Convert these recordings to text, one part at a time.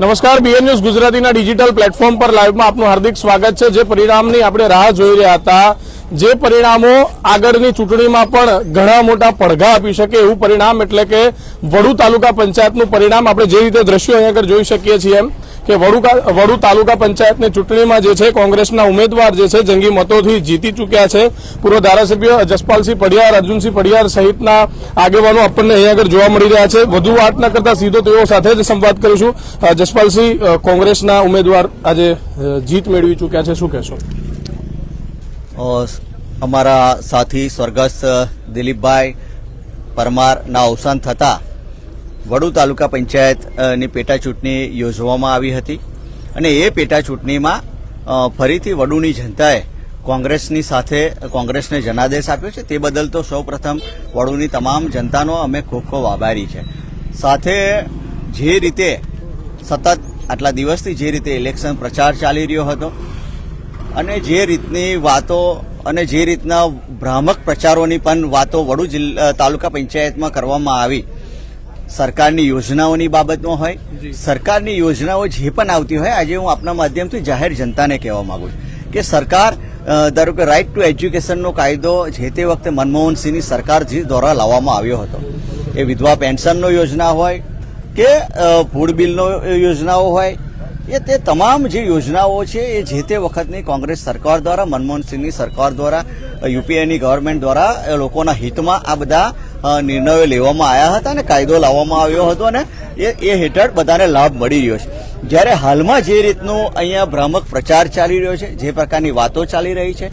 નમસ્કાર BN news ગુજરાતીના digital platform પર લાઈવમાં આપનું હાર્દિક સ્વાગત છે. જે પરિણામની આપણે રાહ જોઈ રહ્યા હતા, જે પરિણામો આગળની ચૂંટણીમાં પણ ઘણા મોટા પડઘા આપી શકે એવું પરિણામ, એટલે કે વડુ તાલુકા પંચાયતનું પરિણામ આપણે જે રીતે દ્રશ્યો અહીંયા આગળ જોઈ શકીએ છીએ એમ. કે વડુ તાલુકા પંચાયતની ચૂંટણીમાં જે છે કોંગ્રેસના ઉમેદવાર જે છે જંગી મતોથી જીતી ચૂક્યા છે. પૂર્વ ધારાસભ્ય જસપાલસિંહ પડિયાર અર્જુનસિંહ પડિયાર સહિતના આગેવાનો આપણને અહીંયા આગળ જોવા મળી રહ્યા છે. વધુ વાત ન કરતા સીધો તેઓ સાથે જ સંવાદ કરીશું. જસપાલસિંહ કોંગ્રેસના ઉમેદવાર આજે જીત મેળવી ચૂક્યા છે. શું કહેશો? અમારા સાથી સ્વર્ગસ્થ દિલીપભાઈ પરમારના અવસાન થતાં વડુ તાલુકા પંચાયતની પેટા ચૂંટણી યોજવામાં આવી હતી અને એ પેટા ચૂંટણીમાં ફરીથી વડુની જનતાએ કોંગ્રેસની સાથે, કોંગ્રેસને જનાદેશ આપ્યો છે. તે બદલ તો સૌપ્રથમ વડુની તમામ જનતાનો અમે ખૂબ ખૂબ આભારી છે. સાથે જે રીતે સતત આટલા દિવસથી જે રીતે ઇલેક્શન પ્રચાર ચાલી રહ્યો હતો અને જે રીતની વાતો અને જે રીતના ભ્રામક પ્રચારોની પણ વાતો વડુ જિલ્લા, તાલુકા પંચાયતમાં કરવામાં આવી સરકારની યોજનાઓની બાબતમાં હોય સરકારની યોજનાઓ જે પણ આવતી હોય આજે હું આપના માધ્યમથી જાહેર જનતાને કહેવા માંગુ છું કે સરકાર ધારો કે રાઇટ ટુ એજ્યુકેશનનો કાયદો જે તે વખતે મનમોહનસિંહની સરકારજી દ્વારા લાવવામાં આવ્યો હતો એ વિધવા પેન્શનનો યોજના હોય કે ફૂડ બિલનો યોજનાઓ હોય એ તે તમામ જે યોજનાઓ છે એ જે તે વખતની કોંગ્રેસ સરકાર દ્વારા મનમોહનસિંહની સરકાર દ્વારા યુપીએની ગવર્મેન્ટ દ્વારા એ લોકોના હિતમાં આ બધા નિર્ણયો લેવામાં આવ્યા હતા અને કાયદો લાવવામાં આવ્યો હતો અને એ એ હેઠળ બધાને લાભ મળી રહ્યો છે. જ્યારે હાલમાં જે રીતનું અહીંયા ભ્રામક પ્રચાર ચાલી રહ્યો છે, જે પ્રકારની વાતો ચાલી રહી છે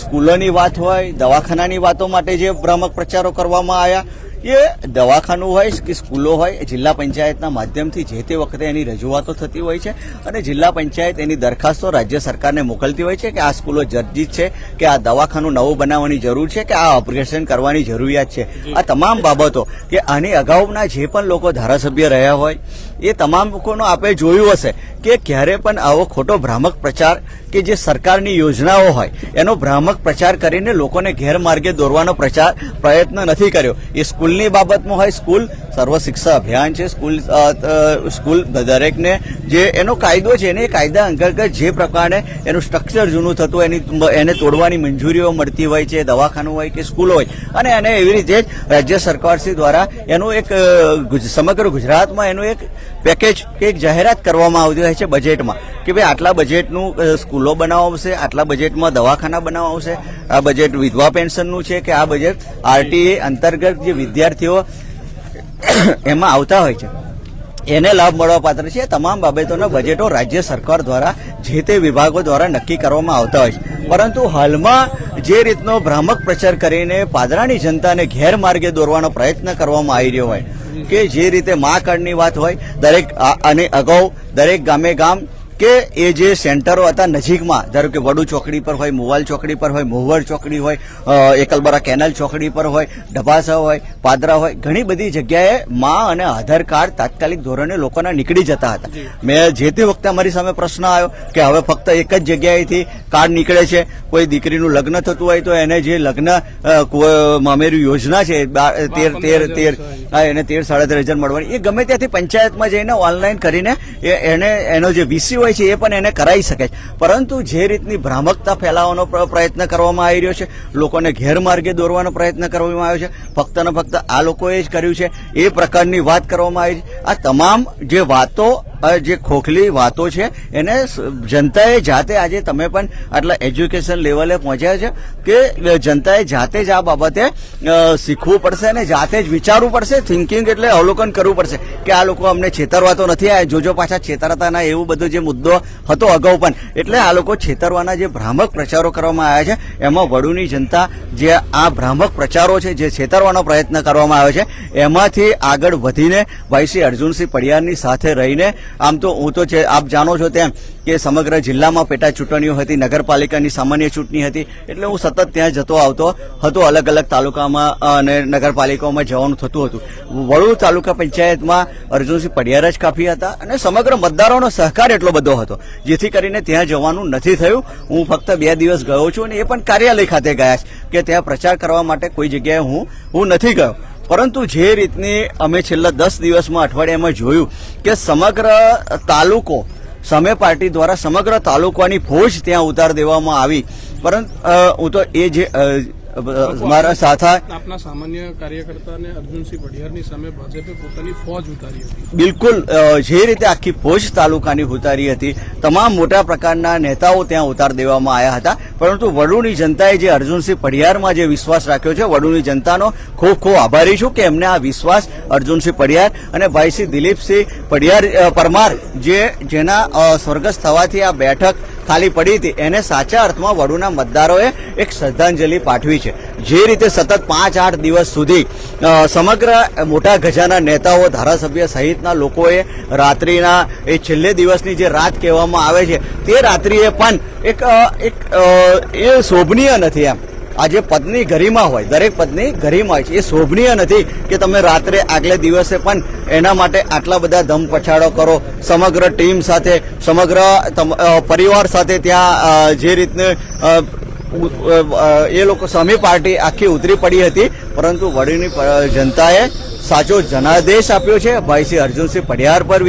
સ્કૂલોની વાત હોય, દવાખાનાની વાતો માટે જે ભ્રામક પ્રચારો કરવામાં આવ્યા એ દવાખાનું હોય કે સ્કૂલો હોય જિલ્લા પંચાયતના માધ્યમથી જે તે વખતે એની રજૂઆતો થતી હોય છે અને જિલ્લા પંચાયત એની દરખાસ્તો રાજ્ય સરકારને મોકલતી હોય છે કે આ સ્કૂલો જર્જિત છે, કે આ દવાખાનું નવું બનાવવાની જરૂર છે, કે આ ઓપરેશન કરવાની જરૂરિયાત છે. આ તમામ બાબતો કે આની અગાઉના જે પણ લોકો ધારાસભ્ય રહ્યા હોય, એ તમામ લોકોનો આપણે જોયું હશે કે ક્યારે પણ આવો ખોટો ભ્રામક પ્રચાર કે જે સરકારની યોજનાઓ હોય, એનો ભ્રામક પ્રચાર કરીને લોકોને ગેરમાર્ગે દોરવાનો પ્રચાર પ્રયત્ન નથી કર્યો. એ સ્કૂલની બાબતમાં હોય, સ્કૂલ સર્વ શિક્ષા અભિયાન છે, સ્કૂલ સ્કૂલ દરેકને જે એનો કાયદો છે ને એ કાયદા અંતર્ગત જે પ્રકારે એનું સ્ટ્રક્ચર જૂનું થતું એની એને તોડવાની મંજૂરીઓ મળતી હોય છે, દવાખાનું હોય કે સ્કૂલ હોય, અને એને એવી રીતે જ રાજ્ય સરકારશ્રી દ્વારા એનું એક સમગ્ર ગુજરાતમાં એનું એક પેકેજ કે એક જાહેરાત કરવામાં આવતી હોય છે બજેટમાં કે ભાઈ આટલા બજેટનું સ્કૂલો બનાવવા આવશે આટલા બજેટમાં દવાખાના બનાવવા આવશે આ બજેટ વિધવા પેન્શનનું છે, કે આ બજેટ આરટીએ અંતર્ગત જે વિદ્યાર્થીઓ એમાં આવતા હોય છે. એને લાભ મળવા પાત્ર છે. તમામ બાબતોના બજેટો રાજ્ય સરકાર દ્વારા, જે તે વિભાગો દ્વારા નક્કી કરવામાં આવતા હોય છે. પરંતુ હાલમાં જે રીતનો ભ્રામક પ્રચાર કરીને પાદરાની જનતાને ગેરમાર્ગે દોરવાનો પ્રયત્ન કરવામાં આવી રહ્યો હોય, કે જે રીતે મા કાર્ડની વાત હોય, દરેક અને અગાઉ દરેક ગામે ગામ કે એ જે સેન્ટરો હતા નજીકમાં ધારો કે વડુ ચોકડી પર હોય મોવાલ ચોકડી પર હોય મોહવર ચોકડી હોય એકલબરા કેનાલ ચોકડી પર હોય ડભાસા હોય પાદરા હોય ઘણી બધી જગ્યાએ માં અને આધાર કાર્ડ તાત્કાલિક ધોરણે લોકોના નીકળી જતા હતા. મેં જે તે વખતે અમારી સામે પ્રશ્ન આવ્યો કે હવે ફક્ત એક જ જગ્યાએથી કાર્ડ નીકળે છે કોઈ દીકરીનું લગ્ન થતું હોય તો એને જે લગ્ન મામેરી યોજના છે તેર તેર તેર એને તેર સાડા તેર હજાર મળવાની. એ ગમે ત્યાંથી પંચાયતમાં જઈને ઓનલાઈન કરીને એને એનો જે વીસી હોય છે એ પણ એને કરાવી શકે છે. પરંતુ જે રીતની ભ્રામકતા ફેલાવવાનો પ્રયત્ન કરવામાં આવી રહ્યો છે, લોકોને ગેરમાર્ગે દોરવાનો પ્રયત્ન કરવામાં આવ્યો છે, ફક્ત ને ફક્ત આ લોકોએ જ કર્યું છે, એ પ્રકારની વાત કરવામાં આવી છે. આ તમામ જે વાતો જે ખોખલી વાતો છે, એને જનતાએ જાતે આજે તમે પણ આટલા એજ્યુકેશન લેવલે પહોંચ્યા છે કે જનતાએ જાતે જ આ બાબતે શીખવું પડશે અને જાતે જ વિચારવું પડશે થિંકિંગ એટલે અવલોકન કરવું પડશે કે આ લોકો અમને છેતરવા તો નથી, આ જોજો પાછા છેતરતા ના એવું બધું જે મુદ્દો હતો અગાઉ પણ. એટલે આ લોકો છેતરવાના જે ભ્રામક પ્રચારો કરવામાં આવ્યા છે, એમાં વડુની જનતા જે આ ભ્રામક પ્રચારો છે, જે છેતરવાનો પ્રયત્ન કરવામાં આવે છે, એમાંથી આગળ વધીને ભાઈ શ્રી અર્જુનસિંહ પડિયારની સાથે રહીને આમ તો હું તો છે આપ જાણો છો તેમ કે સમગ્ર જિલ્લામાં પેટા ચૂંટણીઓ હતી, નગરપાલિકાની સામાન્ય ચૂંટણી હતી, એટલે હું સતત ત્યાં જતો આવતો હતો અલગ અલગ તાલુકામાં અને નગરપાલિકાઓમાં જવાનું થતું હતું. વડુ તાલુકા પંચાયતમાં અર્જુનસિંહ પડિયાર જ કાફી હતા અને સમગ્ર મતદારોનો સહકાર એટલો બધો હતો, જેથી કરીને ત્યાં જવાનું નથી થયું. હું ફક્ત બે દિવસ ગયો છું અને એ પણ કાર્યાલય ખાતે ગયા છે કે ત્યાં પ્રચાર કરવા માટે કોઈ જગ્યાએ હું હું નથી ગયો. પરંતુ જે રીતની અમે છેલ્લા દસ દિવસમાં અઠવાડિયામાં જોયું કે સમગ્ર તાલુકો સમે પાર્ટી દ્વારા સમગ્ર તાલુકાની ફોજ ત્યાં ઉતાર દેવામાં આવી. પરંતુ હું તો એ જે મારા સાથા આપના સામાન્ય કાર્યકર્તા અને અર્જુનસિંહ પઢિયારની સામે ભાજપે પોતાની ફોજ ઉતારી હતી. બિલકુલ જે રીતે આખી ફોજ તાલુકાની ઉતારી હતી તમામ મોટા પ્રકારના નેતાઓ ત્યાં ઉતાર દેવામાં આવ્યા હતા. પરંતુ વડુની જનતાએ જે અર્જુનસિંહ પડિયારમાં જે વિશ્વાસ રાખ્યો છે વડુની જનતાનો ખૂબ ખૂબ આભારી છું કે એમને આ વિશ્વાસ અર્જુનસિંહ પડિયાર અને ભાઈસિંહ દિલીપસિંહ પડિયાર પરમાર જે જેના સ્વર્ગસ્થ થવાથી આ બેઠક ખાલી પડી હતી. એને સાચા અર્થમાં વડુના મતદારોએ એક શ્રદ્ધાંજલિ પાઠવી છે. જે રીતે સતત પાંચ આઠ દિવસ સુધી સમગ્ર મોટા ગજાના નેતાઓ, ધારાસભ્ય સહિતના લોકોએ રાત્રિના, એ છેલ્લે દિવસની જે રાત કહેવામાં આવે છે, તે રાત્રિએ પણ એક એક એ શોભનીય નથી એમ. આજે પત્ની ગરિમા હોય, દરેક પત્ની ગરિમા હોય છે. એ શોભનીય નથી કે તમે રાત્રે આગલે દિવસે પણ એના માટે આટલા બધા ધમ પછાડો કરો. સમગ્ર ટીમ સાથે, સમગ્ર પરિવાર સાથે ત્યાં જે રીતને એ લોકો સમી પાર્ટી આખી ઉતરી પડી હતી. પરંતુ વડીની જનતાએ સાચો જનાદેશ આપ્યો છે. ભાઈસિંહ અર્જુનસિંહ પઢિયાર પર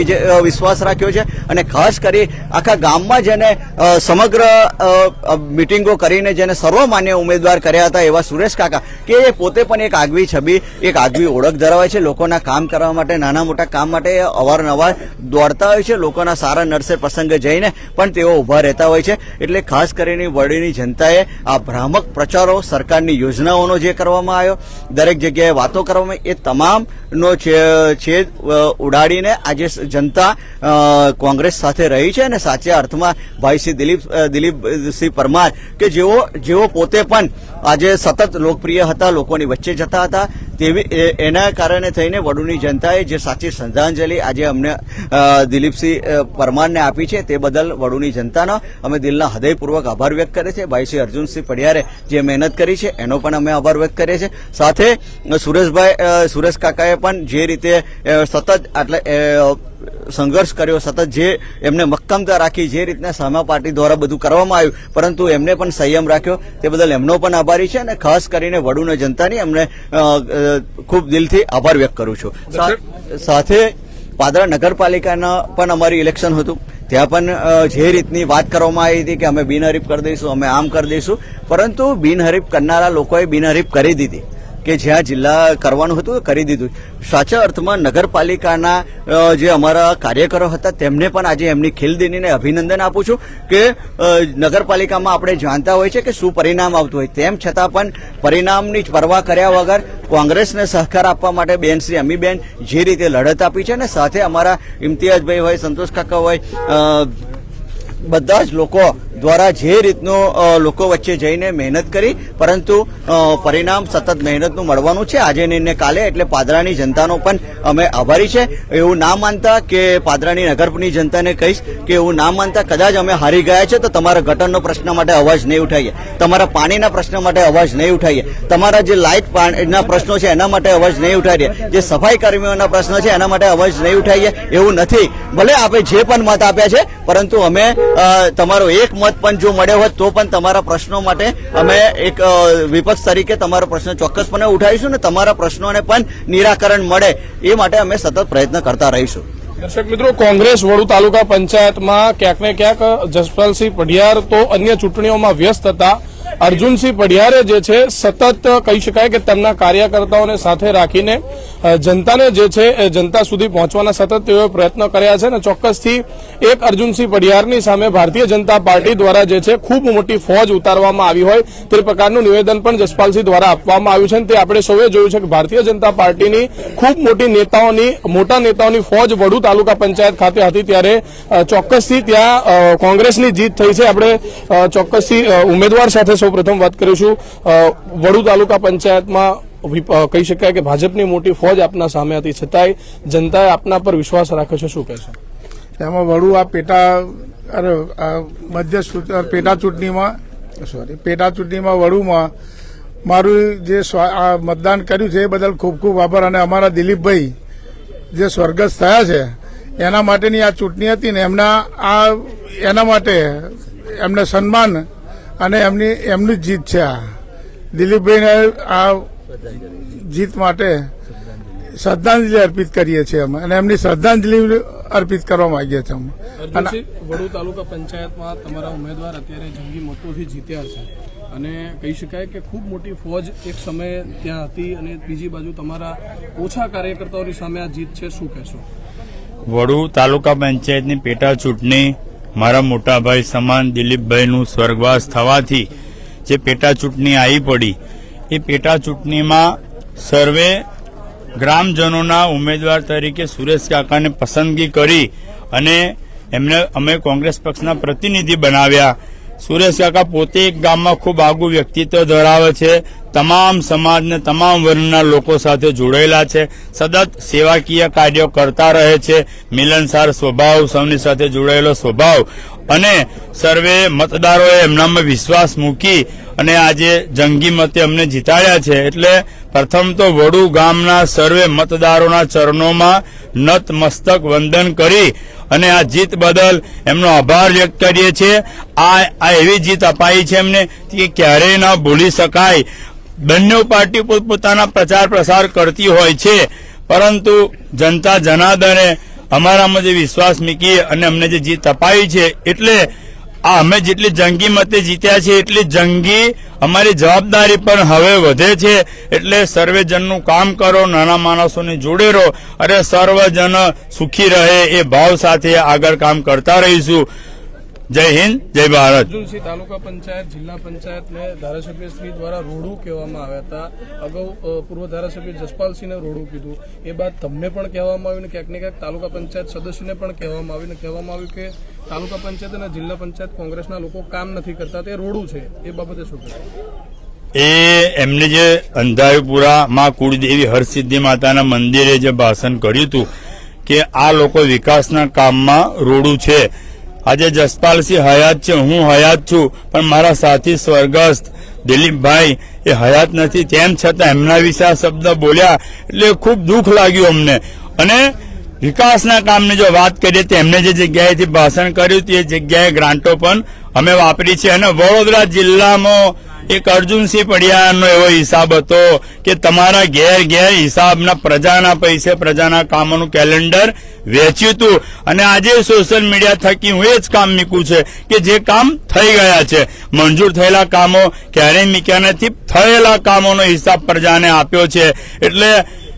વિશ્વાસ રાખ્યો છે અને ખાસ કરી આખા ગામમાં જેને સમગ્ર મિટિંગો કરીને જેને સર્વમાન્ય ઉમેદવાર કર્યા હતા એવા સુરેશ કાકા, કે એ પોતે પણ એક આગવી છબી, એક આગવી ઓળખ ધરાવે છે. લોકોના કામ કરવા માટે, નાના મોટા કામ માટે અવારનવાર દોડતા હોય છે. લોકોના સારા નરસે પ્રસંગે જઈને પણ તેઓ ઊભા રહેતા હોય છે. એટલે ખાસ કરીને વડીની જનતાએ આ ભ્રામક પ્રચારો, સરકારની યોજનાઓનો જે કરવામાં આવ્યો, દરેક જગ્યાએ વાતો કરવામાં એ તમામનો છેદ ઉડાડીને આજે જનતા કોંગ્રેસ સાથે રહી છે અને સાચા અર્થમાં ભાઈસિંહ દિલીપ દિલીપસિંહ પરમાર કે જેઓ જેઓ પોતે પણ આજે સતત લોકપ્રિય હતા, લોકોની વચ્ચે જતા હતા. તેવી એના કારણે થઈને વડુની જનતાએ જે સાચી શ્રદ્ધાંજલિ આજે અમને દિલીપસિંહ પરમારને આપી છે તે બદલ વડુની જનતાનો અમે દિલના હૃદયપૂર્વક આભાર વ્યક્ત કરે છે શ્રી અર્જુનસિંહ પડિયારે જે મહેનત કરી છે એનો પણ અમે આભાર વ્યક્ત કરીએ છીએ. સાથે સુરેશભાઈ સુરેશ કાકાએ પણ જે રીતે સતત આટલે અ, સંઘર્ષ કર્યો સતત જે એમને મક્કમતા રાખી જે રીતના સામા પાર્ટી દ્વારા બધું કરવામાં આવ્યું પરંતુ એમને પણ સંયમ રાખ્યો. તે બદલ એમનો પણ આભારી છે અને ખાસ કરીને વડુના જનતાની એમને ખૂબ દિલથી આભાર વ્યક્ત કરું છું. સાથે પાદરા નગરપાલિકાના પણ અમારી ઇલેક્શન હતું. ત્યાં પણ જે રીતની વાત કરવામાં આવી હતી કે અમે બિનહરીફ કરી દઈશું અમે આમ કરી દઈશું પરંતુ બિનહરીફ કરનારા લોકોએ બિનહરીફ કરી દીધી. કે જ્યાં જિલ્લા કરવાનું હતું એ કરી દીધું. સાચા અર્થમાં નગરપાલિકાના જે અમારા કાર્યકરો હતા, તેમને પણ આજે એમની ખીલદીનીને અભિનંદન આપું છું કે નગરપાલિકામાં આપણે જાણતા હોય છે કે શું પરિણામ આવતું હોય. તેમ છતાં પણ પરિણામની પરવા કર્યા વગર કોંગ્રેસને સહકાર આપવા માટે બેન શ્રી અમીબેન જે રીતે લડત આપી છે અને સાથે અમારા ઇમ્તિયાઝભાઈ હોય, સંતોષ કાકા હોય બધા જ લોકો દ્વારા જે રીતનું લોકો વચ્ચે જઈને મહેનત કરી, પરંતુ પરિણામ સતત મહેનતનું મળવાનું છે. આજે ને કાલે એટલે પાદરાની જનતાનો પણ અમે આભારી છે. એવું ના માનતા કે પાદરાની નગરની જનતાને કહીશ કે એવું ના માનતા. કદાચ અમે હારી ગયા છે તો તમારા ગટરનો પ્રશ્ન માટે અવાજ નહીં ઉઠાવીએ તમારા પાણીના પ્રશ્ન માટે અવાજ નહીં ઉઠાવીએ તમારા જે લાઇટ પાણીના પ્રશ્નો છે એના માટે અવાજ નહીં ઉઠાવીએ જે સફાઈ કર્મીઓના પ્રશ્નો છે એના માટે અવાજ નહીં ઉઠાવીએ એવું નથી. ભલે આપણે જે પણ મત આપ્યા છે, પરંતુ અમે તમારો એક મત પણ જો મળ્યો હોત તો પણ તમારા પ્રશ્નો માટે અમે એક વિપક્ષ તરીકે તમારો પ્રશ્ન ચોક્કસપણે ઉઠાવીશું ને તમારા પ્રશ્નોને પણ નિરાકરણ મળે એ માટે અમે સતત પ્રયત્ન કરતા રહીશું. દર્શક મિત્રો, કોંગ્રેસ વડુ તાલુકા પંચાયતમાં ક્યાંક ને ક્યાંક જસપાલસિંહ પઢિયાર તો અન્ય ચૂંટણીઓમાં વ્યસ્ત હતા. અર્જુનસિંહ પઢિયારે જે છે, સતત કહી શકાય કે તેમના કાર્યકર્તાઓને સાથે રાખીને જનતાને જે છે જનતા સુધી પહોંચવાના સતત તેઓએ પ્રયત્ન કર્યા છે અને ચોક્કસથી એક અર્જુનસિંહ પઢિયારની સામે ભારતીય જનતા પાર્ટી દ્વારા જે છે, ખૂબ મોટી ફોજ ઉતારવામાં આવી હોય તે પ્રકારનું નિવેદન પણ જસપાલસિંહ દ્વારા આપવામાં આવ્યું છે તે આપણે સૌએ જોયું છે કે ભારતીય જનતા પાર્ટીની ખૂબ મોટી નેતાઓની, મોટા નેતાઓની ફોજ વડુ તાલુકા પંચાયત ખાતે હતી ત્યારે ચોક્કસથી ત્યાં કોંગ્રેસની જીત થઈ છે. આપણે ચોક્કસથી ઉમેદવાર સાથે સૌપ્રથમ વાત કરીશું વડુ તાલુકા પંચાયતમાં કહી શકાય કે ભાજપની મોટી ફોજ આપના સામે હતી. છતાંય જનતાએ આપના પર વિશ્વાસ રાખ્યો છે. શું કહેશો એમાં વડુ આ પેટા, અરે મધ્ય પેટા ચૂંટણીમાં સોરી પેટા ચૂંટણીમાં વડુમાં મારું જે આ મતદાન કર્યું છે એ બદલ ખૂબ ખૂબ આભાર. અને અમારા દિલીપભાઈ જે સ્વર્ગસ્થ થયા છે, એના માટેની આ ચૂંટણી હતી ને એમના, આ, એના માટે એમને સન્માન અને એમની એમની જ જીત છે આ. દિલીપભાઈને આ જીત માટે શ્રદ્ધાંજલિ અર્પિત કરીએ છીએ અમે અને એમની શ્રદ્ધાંજલિ અર્પિત કરવા માંગીએ છીએ અમે. અને વડુ તાલુકા પંચાયતમાં તમારા ઉમેદવાર અત્યારે જંગી મતોથી જીત્યા છે. અને કહી શકાય કે ખૂબ મોટી ફોજ એક સમયે ત્યાં હતી અને બીજી બાજુ તમારા ઓછા કાર્યકર્તાઓની સામે આ જીત છે. શું કહેશો? વડુ તાલુકા પંચાયતની પેટા ચૂંટણી મારા મોટાભાઈ સમાન દિલીપભાઈનું સ્વર્ગવાસ થવાથી જે પેટા ચૂંટણી આવી પડી, એ પેટા ચૂંટણીમાં સર્વે ગ્રામજનોના ઉમેદવાર તરીકે સુરેશ કાકાને પસંદગી કરી અને એમને અમે કોંગ્રેસ પક્ષના પ્રતિનિધિ બનાવ્યા. સુરેશ કાકા, પોતે એક ગામમાં ખૂબ આગવું વ્યક્તિત્વ ધરાવે છે. તમામ સમાજને, તમામ વર્ણના લોકો સાથે જોડાયેલા છે. સતત સેવાકીય કાર્યો કરતા રહે છે. મિલનસાર સ્વભાવ સૌની સાથે જોડાયેલો સ્વભાવ. અને સર્વે મતદારોએ એમનામાં વિશ્વાસ મૂકી અને આજે જંગી મતે અમને જીતાડ્યા છે. એટલે પ્રથમ તો વડુ ગામના સર્વે મતદારોના ચરણોમાં નત મસ્તક વંદન કરી અને આ જીત બદલ એમનો આભાર વ્યક્ત કરીએ છીએ. આ આ એવી જીત અપાઈ છે એમને કે ક્યારેય ન ભૂલી શકાય. બંને પાર્ટી પોતપોતાના પ્રચાર પ્રસાર કરતી હોય છે. પરંતુ જનતા જનાર્દને અમારામાં જે વિશ્વાસ મૂકી અને અમને જે જીત અપાઈ છે, એટલે આ અમે જેટલી જંગી મતે જીત્યા છે એટલી જંગી અમારી જવાબદારી પણ હવે વધે છે. એટલે સર્વેજનનું કામ કરો, નાના માણસોને જોડે રહો. અને સર્વજન સુખી રહે એ ભાવ સાથે આગળ કામ કરતા રહીશું. જય હિન્દ જય ભારત. અર્જુનસિંહ તાલુકા પંચાયત જિલ્લા પંચાયતને ધારાસભ્ય શ્રી દ્વારા રોડું કહેવામાં આવ્યા હતા. અગાઉ પૂર્વ ધારાસભ્ય જસપાલસિંહને રોડું કીધું. એ બાદ તમને પણ કહેવામાં આવ્યું ને ક્યાંક ને ક્યાંક તાલુકા પંચાયત સદસ્યને પણ કહેવામાં આવ્યું ને કહેવામાં આવ્યું કે તાલુકા પંચાયત અને જિલ્લા પંચાયત કોંગ્રેસના લોકો કામ નથી કરતા તે રોડું છે. એ બાબતે શું એ એમને જે અંધારીપુરા માં કુળદેવી હરસિદ્ધિ માતાના મંદિરે જે ભાષણ કર્યું હતું કે આ લોકો વિકાસના કામમાં રોડું છે. આજે જસપાલસિંહ હયાત છે, હું હયાત છું, પણ મારા સાથી સ્વર્ગસ્થ દિલીપભાઈ એ હયાત નથી. તેમ છતાં એમના વિશે આ શબ્દ બોલ્યા એટલે ખૂબ દુઃખ લાગ્યું અમને. અને વિકાસના કામની જો વાત કરીએ, તો એમને જે જગ્યાએથી ભાષણ કર્યું, તે જગ્યાએ ગ્રાન્ટો પણ અમે વાપરી છે. અને વડોદરા જિલ્લામાં એક અર્જુનસિંહ પડિયાનો એવો હિસાબ હતો કે તમારા ઘેર ઘેર હિસાબના પ્રજાના પૈસે પ્રજાના કામોનું કેલેન્ડર વેચ્યું હતું અને આજે સોશિયલ મીડિયા થકી હું એ જ કામ મીકું છે કે જે કામ થઈ ગયા છે. મંજૂર થયેલા કામો ક્યારેય મીક્યા નથી. થયેલા કામોનો હિસાબ પ્રજાને આપ્યો છે. એટલે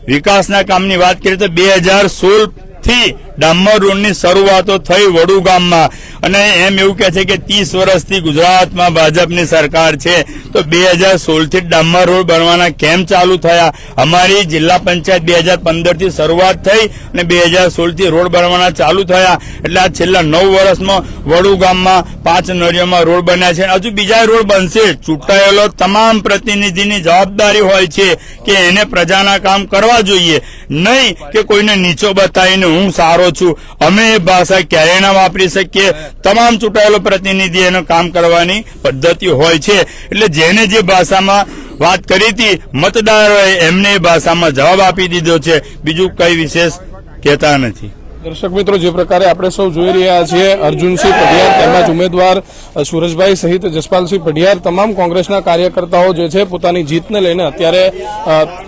વિકાસના કામની વાત કરીએ તો બે હજાર સોળથી ડામર રોડની શરૂઆતો થઈ વડુ ગામમાં. અને એમ એવું કે છે કે ત્રીસ વર્ષથી ગુજરાતમાં ભાજપની સરકાર છે. તો બે હજાર સોળથી ડામર રોડ બનવાના કેમ ચાલુ થયા? અમારી જિલ્લા પંચાયત બે હજાર પંદરથી શરૂઆત થઈ અને બે હજાર સોળથી રોડ બનવાના ચાલુ થયા. એટલે આ છેલ્લા નવ વર્ષમાં વડુ ગામમાં પાંચ નળીઓમાં રોડ બન્યા છે. હજુ બીજા રોડ બનશે. ચૂંટાયેલો તમામ પ્રતિનિધિની જવાબદારી હોય છે કે એને પ્રજાના કામ કરવા જોઈએ. નહીં કે કોઈને નીચો બતાવીને હું સારો છું. અમે એ ભાષા ક્યારેય ના વાપરી શકીએ. તમામ ચૂંટાયેલો પ્રતિનિધિ એનું કામ કરવાની પદ્ધતિ હોય છે. એટલે જેને જે ભાષામાં વાત કરી હતી, મતદારોએ એમને એ ભાષામાં જવાબ આપી દીધો છે. બીજું કઈ વિશેષ કહેતા નથી. દર્શક મિત્રો, જે પ્રકારે આપણે સૌ જોઈ રહ્યા છીએ, અર્જુનસિંહ પઢિયાર તેમજ ઉમેદવાર સુરજભાઈ સહિત જસપાલસિંહ પઢિયાર, તમામ કોંગ્રેસના કાર્યકર્તાઓ જે છે, પોતાની જીતને લઈને અત્યારે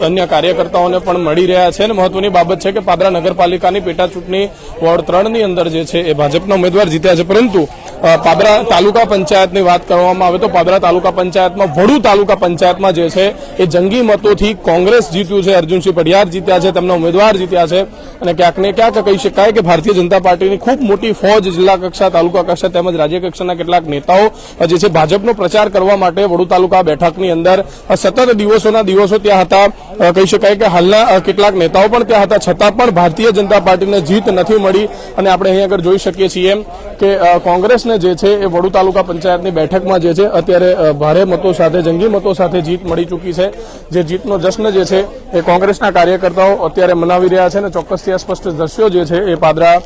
અન્ય કાર્યકર્તાઓને પણ મળી રહ્યા છે. અને મહત્વની બાબત છે કે પાદરા નગરપાલિકાની પેટા ચૂંટણી વોર્ડ ત્રણની અંદર જે છે, એ ભાજપના ઉમેદવાર જીત્યા છે. પરંતુ પાદરા તાલુકા પંચાયતની વાત કરવામાં આવે તો પાદરા તાલુકા પંચાયતમાં, વડુ તાલુકા પંચાયતમાં જે છે, એ જંગી મતોથી કોંગ્રેસ જીત્યું છે, અર્જુનસિંહ પઢિયાર જીત્યા છે, તેમના ઉમેદવાર જીત્યા છે અને ક્યાંક ને ક્યાંક કહી શકાય કે ભારતીય જનતા પાર્ટીની ખૂબ મોટી ફોજ, જિલ્લા કક્ષા, તાલુકા કક્ષા તેમજ રાજ્ય કક્ષાના કેટલાક નેતાઓ જે છે, ભાજપનો પ્રચાર કરવા માટે વડુ તાલુકા બેઠકની અંદર સતત દિવસોના દિવસો ત્યાં હતા. કહી શકાય કે હાલના કેટલાક નેતાઓ પણ ત્યાં હતા. છતાં પણ ભારતીય જનતા પાર્ટીને જીત નથી મળી. અને આપણે અહીં આગળ જોઈ શકીએ છીએ કે કોંગ્રેસને જે છે એ વડુ તાલુકા પંચાયતની બેઠકમાં જે છે, અત્યારે ભારે મતો સાથે, જંગી મતો સાથે જીત મળી ચૂકી છે. જે જીતનો જશ્ન જે છે એ કોંગ્રેસના કાર્યકર્તાઓ અત્યારે મનાવી રહ્યા છે અને ચોક્કસથી સ્પષ્ટ દ્રશ્યો જે છે એ પાદરા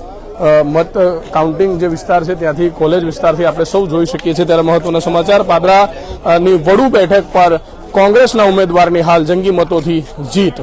મત કાઉન્ટિંગ જે વિસ્તાર છે ત્યાંથી કોલેજ વિસ્તારથી આપણે સૌ જોઈ શકીએ છીએ. ત્યારે મહત્વના સમાચાર, પાદરાની વડુ બેઠક પર કોંગ્રેસના ઉમેદવારની હાલ જંગી મતોથી જીત